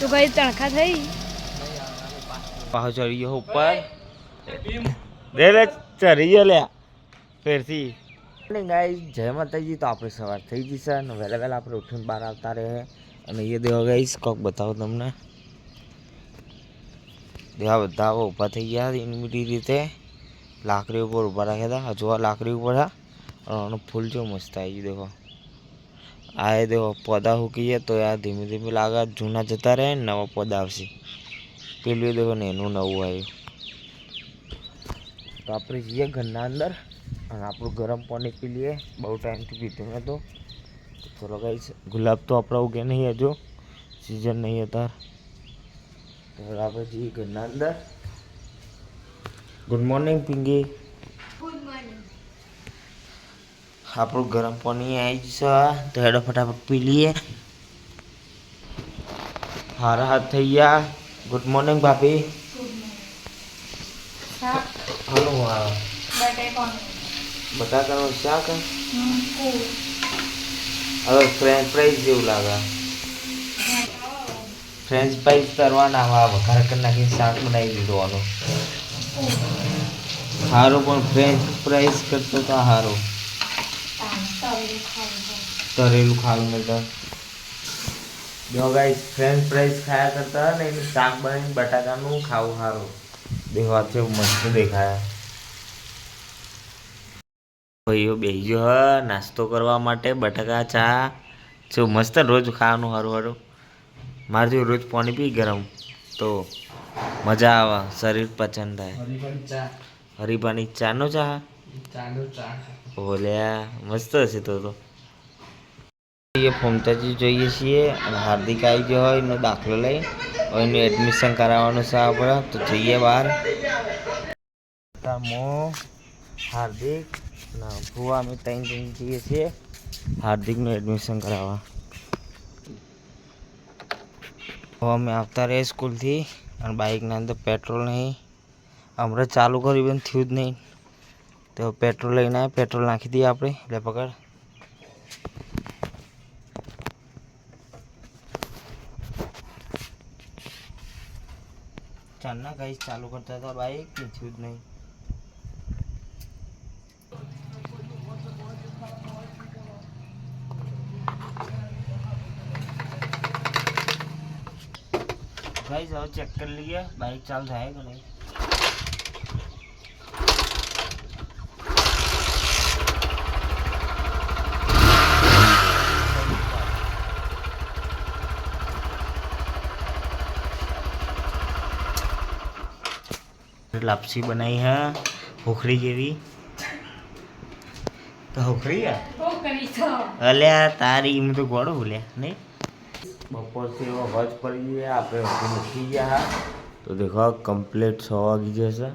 તો ગઈ તણખા થઈ? પાછો ચડી ગયો ઉપર. રે રે ચડી ગયો લ્યા ફેરથી. એટલે ગાઈ જય માતાજી. તો આપણે સવાર થઈ ગઈ છે અને વહેલા વહેલા આપણે ઉઠીને બહાર આવતા રહે. અને એ દેવા ગાઈશ કોક બતાવો તમને. દેવા બધા ઊભા થઈ ગયા ઇનમિટી રીતે. લાકડી ઉપર ઊભા રાખ્યા હતા. હજુ આ લાકડી ઉપર હતા અને ફૂલ જો મસ્ત આવી ગયું દેખો. આ દેખો પૌધા સૂકી તો આ ધીમે ધીમે લાગે જૂના જતા રહે ને નવા પૌધા આવશે. પેલું દેખો ને એનું નવું આવ્યું. તો આપણે જઈએ ઘરના અંદર અને આપણું ગરમ પાણી પી લઈએ. બહુ ટાઈમથી પીધું નહોતું તો ચલો ગાઈસ ગુલાબ તો આપણા ઉગે નહીં હજુ. સિઝન નહીં હતા તો આપણે જઈએ ઘરના અંદર. Good morning Pinky. આપણું ગરમ પાણી આવી જશે. તો હેડો ફટાફટ પી લઈએ. હારા હાથ થઈ ગયા. ગુડ મોર્નિંગ ભાભી. હલો હા. બટાકાનું શાક? હવે ફ્રેન્ચ ફ્રાઈઝ જેવું લાગે. ફ્રેન્ચ ફ્રાઈઝ તરવાના આવા વઘાર કરી નાખીને શાક બનાવી દીધું આનું. સારું પણ ફ્રેન્ચ ફ્રાઈઝ કરતો તો સારું તરેલું ખાવું ને તો. જો ગાઈસ ફ્રેન્ચ ફ્રાઈસ ખાયા કરતા ને એનું શાક બનાવીને બટાકાનું ખાવું સારું. દેખાવાથી મસ્ત દેખાયા. ભાઈઓ બેસી ગયો હ નાસ્તો કરવા માટે બટાકા ચા. જો મસ્ત રોજ ખાવાનું સારું સારું. મારે જો રોજ પાણી પી ગરમ. તો મજા આવે શરીર પચન થાય. હરીપાની ચાનો ચા. ઓલ્યા મસ્ત હશે તો તો. એ ફોમતાજી જોઈએ છીએ, અને હાર્દિક આવી ગયો હોય, એનો દાખલો લઈ એનું એડમિશન કરાવવાનું છે આપણે, તો જઈએ બહાર. મો, હાર્દિક ના ભુવા અમે ત્રણ જણ જઈએ છીએ, હાર્દિકનું એડમિશન કરાવવા. હવે અમે આવતા રહીએ સ્કૂલથી અને બાઇકના અંદર પેટ્રોલ નહીં. હમણાં ચાલુ કર્યું પણ થયું જ નહીં. તો પેટ્રોલ લઈને આવે પેટ્રોલ નાખી દઈએ આપણે એટલે પકડ ચાલના કઈ ચાલુ કરતા હતા બાઇક પણ થયું જ નહીં गाइस और चेक कर लिए बाइक चाल जाए कि नहीं લાપસી બનાવી હે હુખડી જેવી. તો હોખરી અલ્યા તારી એમ તો ગોળો ભૂલ્યા નહીં? બપોરથી એવો હજ પડી ગયા આપણે ઊંઘી મૂકી ગયા. હા તો દેખો કમ્પ્લીટ છ વાગી જશે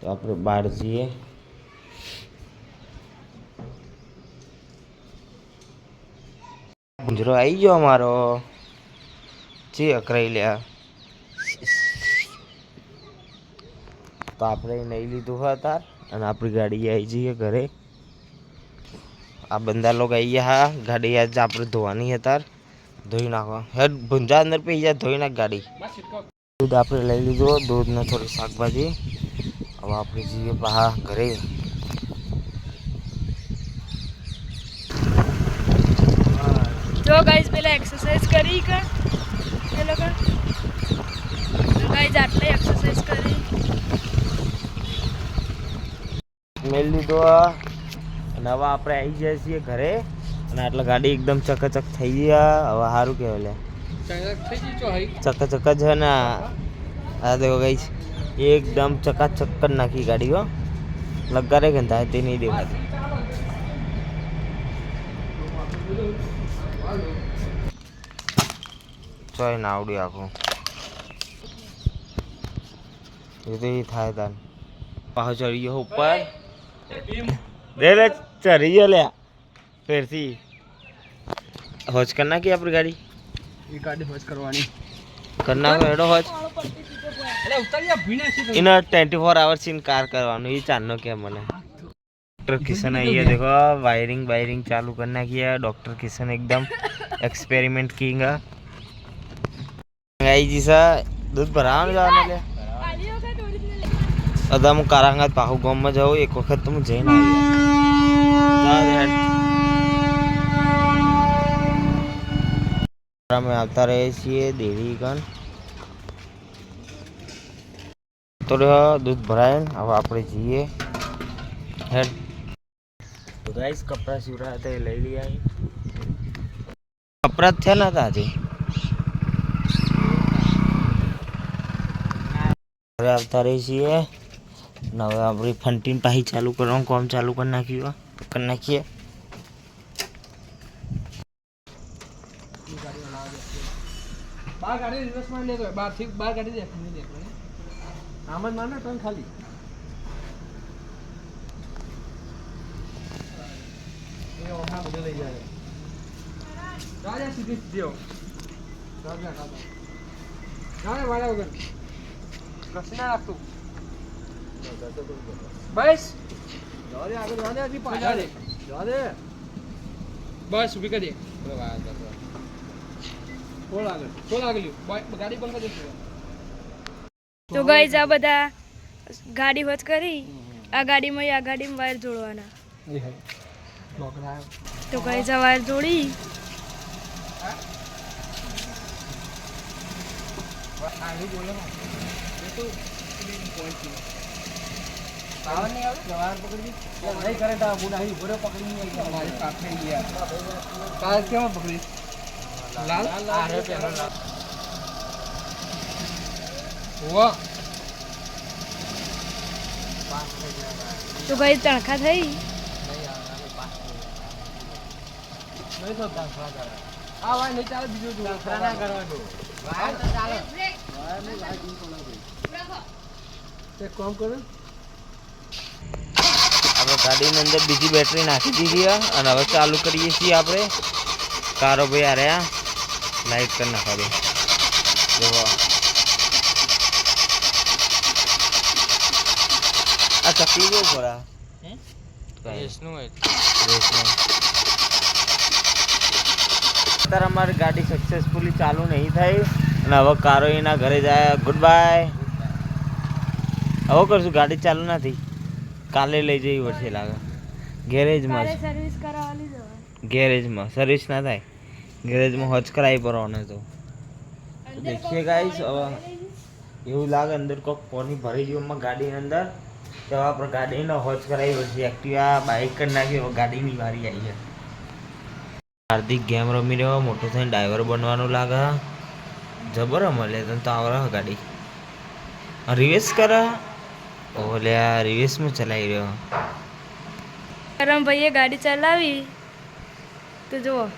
તો આપણે બહાર જઈએ. ગુંજરો આવી ગયો અમારો. જે અકરાઈ લ્યા તો આપણે નહીં લીધું હોય તાર અને આપણી ગાડી આવી જઈએ ઘરે. આ બંદા લોકો આવી ગયા હા. ગાડી આજ આપણે ધોવાની છે તાર. ધોઈ નાખવા. હેડ ભૂંજા અંદર પી જાય ધોઈ નાખ ગાડી. દૂધ આપણે લઈ લીધું દૂધ ને થોડી શાકભાજી. હવે આપણે જઈએ બહાર ઘરે. જો ગાઈઝ પેલા એક્સરસાઇઝ કરી કે? એ લોકો ગાઈઝ આટલે એક્સરસાઇઝ કરી મેળ લીધો અને હવે આપણે આવી જાય છીએ ઘરે. અને આટલા ગાડી એકદમ ચકચક થઈ ગયા હવે સારું કહેવાય લે. ચકચક જ છે ને આ. દેખો ગઈ એકદમ ચકાચક જ નાખી ગાડી હો. લગારે થાય તે નહીં દેખાતી. ચોય ના આવડ્યું આખું એ તો એ થાય તાન પાછો ચડી ગયો ઉપર. રે રે ચડી ગયો લ્યા ફેરથી હોજ કર નાખી આપણી ગાડી એ ગાડી હોજ કરવાની કર નાખો એડો હોજ એટલે ઉતાર્યા ભીના છે એનો twenty four hours in car કરવાનું એ ચારનો કે મને ડૉક્ટર કિશન અહીંયા દેખો વાયરિંગ વાયરિંગ ચાલુ કરી નાખી है डॉक्टर किशन एकदम एक्सपेरिमेंट किंग આવી જશે દૂધ ભરાવાનું જવાનું લે આલી વખત original અદા હું કારાંગાત પાહુ ગામમાં જાઉં એક વખત તો હું જઈને આવી અમે આવતા રહીએ છીએ દેવી ગણ તો દૂધ ભરાય ને હવે આપણે જઈએ. હેડ. ગાઈસ કપડાં સીવડા હતા એ લઈ લઈએ અહીં કપડા થયા નતા આજે. આવતા રહીએ છીએ. ને હવે આપણી ફંટીન પાહી ચાલુ કરવાનું કામ ચાલુ કરી નાખ્યું કરી નાખીએ બાર ગાડી રિવર્સમાં લેતો બારથી બાર ગાડી દેખ નહીં દેખ આમ જ મારને ટર્ન ખાલી એ ઓહા બધે લઈ જાય રાજા સીધી સીધી રાજા રાજા ના મારા વગર કશું ના રાખતું બસ જવા દે આગળ જવા બસ ઊભી કરી દે. આગળ? ખોલ આગળ ગાડી બંધ કરી તો ગાઈઝ આ બધા ગાડી હોત કરી આ ગાડીમાં આ ગાડીમાં વાયર જોડવાના. તો ગાઈઝ આ વાયર જોડી. આગળ બોલે માં એ તો પાવર નહીં આવે જવાર પકડી નહીં કરે તા બુડા હી ભરે પકડી નહીં મારી પાસે ગયા કાર કેમાં પકડી? લાલ? લાલ વાહ તો ભાઈ તણખા થઈ? કામ કરો. ગાડીની અંદર બીજી બેટરી નાખી દીધી અને હવે ચાલુ કરીએ છીએ આપણે. કારો ભાઈ આ રહ્યા. લાઈટ કરી નાખવા દે. જુઓ આ. ચકલી કેવું ખરા અત્યારે અમારી ગાડી સક્સેસફુલી ચાલુ નહીં થઈ. અને હવે કારો એના ઘરે જાય. ગુડ બાય હવે કરશું ગાડી ચાલુ નથી. કાલે લઈ જવી પડશે લાગે ગેરેજમાં સર્વિસ કરાવવાની જવાનું ગેરેજમાં. સર્વિસ ના થાય. ગેરેજમાં હોજ કરાવી પડવાનો તો દેખીએ ગાઈસ હવે એવું લાગે અંદર કોક પાણી ભરી ગયું એમાં ગાડીની અંદર. તો આપણે ગાડીનો હોજ કરાવી પડશે એક્ટિવા બાઇક કરી નાખી હવે ગાડીની વારી આવી છે હાર્દિક ગેમ રમી રહ્યો મોટો થઈને ડ્રાઈવર બનવાનું લાગે. જબર મળે તને તો આવરા ગાડી. રિવેસ કરે. ઓલે આ રિવેસમાં ચલાવી રહ્યો. કરમ ભાઈએ ગાડી ચલાવી. તો જુઓ.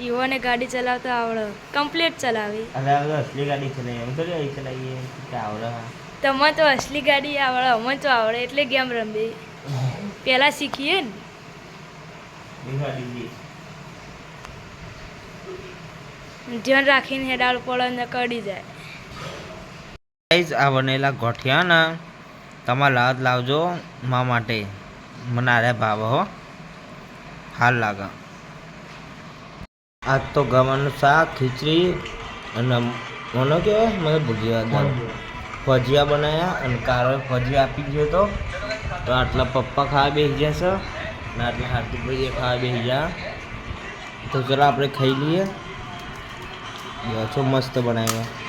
યુવાને ગાડી ચલાવતા આવડે. કમ્પ્લીટ ચલાવી. અરે આ તો અસલી ગાડી ચલાવી એમ તો ગાડી ચલાવીએ. કે આવડે? તમે તો અસલી ગાડી આવડે. અમે તો આવડે એટલે ગેમ રમી પહેલા શીખીએ ને. ધ્યાન રાખીને હેડાળ પડે ને કડી જાય. ગાઈઝ આ બનેલા ગોઠિયા ને તમારે લાદ લાવજો મા માટે. મને આરે ભાવ હો. હાલ લાગા. આજ તો ગવાનું શાક, ખીચડી અને મને કહેવાય મને દાળ ભજીયા બનાવ્યા અને કારો ભજીયા આપી ગયો તો. તો આટલા પપ્પા ખાવા બેસી છે અને આટલા હાર્દિકભાઈએ ખાવા બેસી ગયા. તો ચલો આપણે ખાઈ લઈએ. છો મસ્ત બનાવ્યા.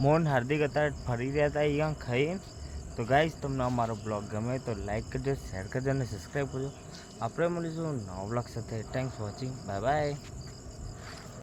મોહન હાર્દિક અત્યારે ફરી રહ્યા હતા અહીંયા ખાઈ તો ગાઈઝ તમને અમારો બ્લોગ ગમે તો લાઈક કરજો શેર કરજો અને સબસ્ક્રાઈબ કરજો. આપણે મળીશું નવા બ્લોગ સાથે. Thanks watching bye bye